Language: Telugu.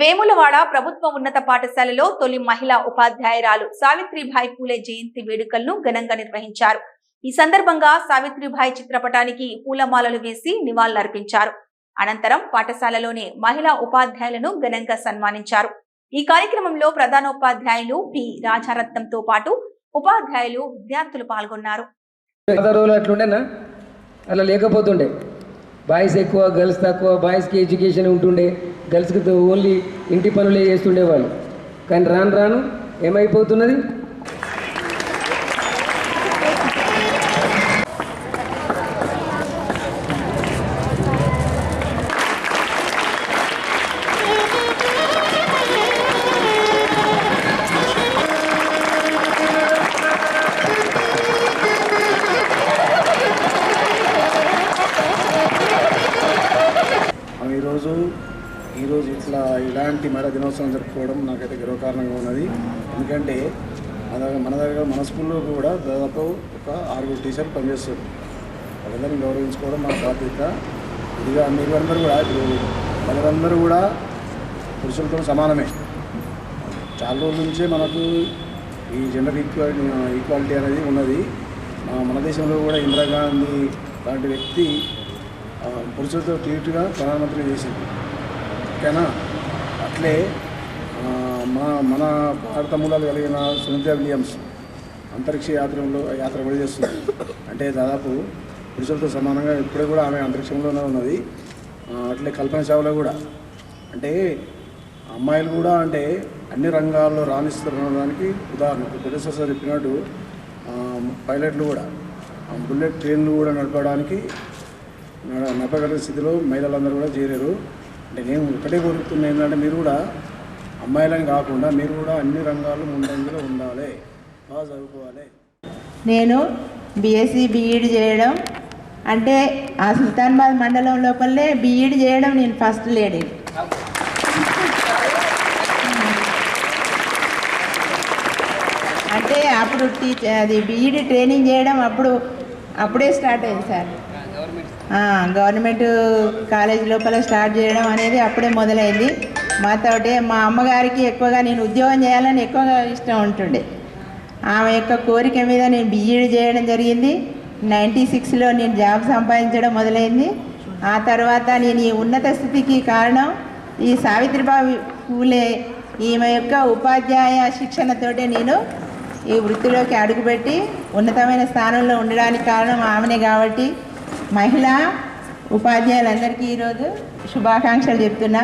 వేములవాడ ప్రభుత్వ ఉన్నత పాఠశాలలో తొలి మహిళా ఉపాధ్యాయురాలు సావిత్రిబాయి పూలే జయంతి వేడుకలను ఘనంగా నిర్వహించారు. ఈ సందర్భంగా సావిత్రిబాయి చిత్రపటానికి పూలమాలలు వేసి నివాళులర్పించారు. అనంతరం పాఠశాలలోని మహిళా ఉపాధ్యాయులను ఘనంగా సన్మానించారు. ఈ కార్యక్రమంలో ప్రధానోపాధ్యాయులు పి రాజారత్నంతో పాటు ఉపాధ్యాయులు విద్యార్థులు పాల్గొన్నారు. అలా లేకపోతుండే. బాయ్స్ ఎక్కువ గర్ల్స్ తక్కువ బాయ్స్కి ఎడ్యుకేషన్ ఉంటుండే. గర్ల్స్కి ఓన్లీ ఇంటి పనులే చేస్తుండేవాళ్ళు. కానీ రాను రాను ఏమైపోతున్నది? ఈరోజు ఈరోజు ఇట్లా ఇలాంటి మహిళా దినోత్సవం జరుపుకోవడం నాకైతే గర్వకారణంగా ఉన్నది. ఎందుకంటే మన దగ్గర మన దగ్గర మన స్కూల్లో కూడా దాదాపు ఒక ఆరుగురు టీచర్లు పనిచేస్తారు. వాళ్ళందరినీ గౌరవించుకోవడం మన బాధ్యత. ఇదిగా మీరందరూ కూడా ఇప్పుడు మహిళలందరూ కూడా పురుషులతో సమానమే. చాలా రోజుల నుంచే మనకు ఈ జెండర్ ఈక్వాలిటీ ఈక్వాలిటీ అనేది ఉన్నది. మన- దేశంలో కూడా ఇందిరాగాంధీ లాంటి వ్యక్తి పురుషులతో టీటుగా ప్రధానమంత్రి చేసింది. ఓకేనా? అట్లే మన మన భారత మూలాలు కలిగిన సునీత విలియమ్స్ అంతరిక్ష యాత్రలో యాత్ర కూడా చేస్తుంది. అంటే దాదాపు పురుషులతో సమానంగా ఇప్పుడే కూడా ఆమె అంతరిక్షంలోనే ఉన్నది. అట్లే కల్పన చావ్లా కూడా. అంటే అమ్మాయిలు కూడా అంటే అన్ని రంగాల్లో రాణిస్తున్నదానికి ఉదాహరణ. ప్రొఫెసర్ సార్ చెప్పినట్టు పైలట్లు కూడా బుల్లెట్ ట్రైన్లు కూడా నడపడానికి నడపగలిగే స్థితిలో మహిళలందరూ కూడా చేరారు. అంటే నేను ఒకటే కోరుతున్నా ఏంటంటే మీరు కూడా అమ్మాయిలని కాకుండా మీరు కూడా అన్ని రంగాల్లో ముందంజలో ఉండాలి. బాగా చదువుకోవాలి. నేను బీఎస్సీ బీఈడి చేయడం అంటే ఆ సుల్తాన్బాద్ మండలం లోపలనే బీఈడి చేయడం నేను ఫస్ట్ లేడీ అంటే అప్పుడు టీచర్ అది బీఈడి ట్రైనింగ్ చేయడం అప్పుడు అప్పుడే స్టార్ట్ అయింది సార్. గవర్నమెంట్ కాలేజ్ లోపల స్టార్ట్ చేయడం అనేది అప్పుడే మొదలైంది. మాతోటి మా అమ్మగారికి ఎక్కువగా నేను ఉద్యోగం చేయాలని ఎక్కువగా ఇష్టం ఉంటుండే. ఆమె యొక్క కోరిక మీద నేను బీఈడి చేయడం జరిగింది. నైంటీ సిక్స్లో నేను జాబ్ సంపాదించడం మొదలైంది. ఆ తర్వాత నేను ఈ ఉన్నత స్థితికి కారణం ఈ సావిత్రిబాయి పూలే. ఈమె యొక్క ఉపాధ్యాయ శిక్షణతోటే నేను ఈ వృత్తిలోకి అడుగుపెట్టి ఉన్నతమైన స్థానంలో ఉండడానికి కారణం ఆమెనే కాబట్టి మహిళా ఉపాధ్యాయులందరికీ ఈరోజు శుభాకాంక్షలు చెప్తున్నా.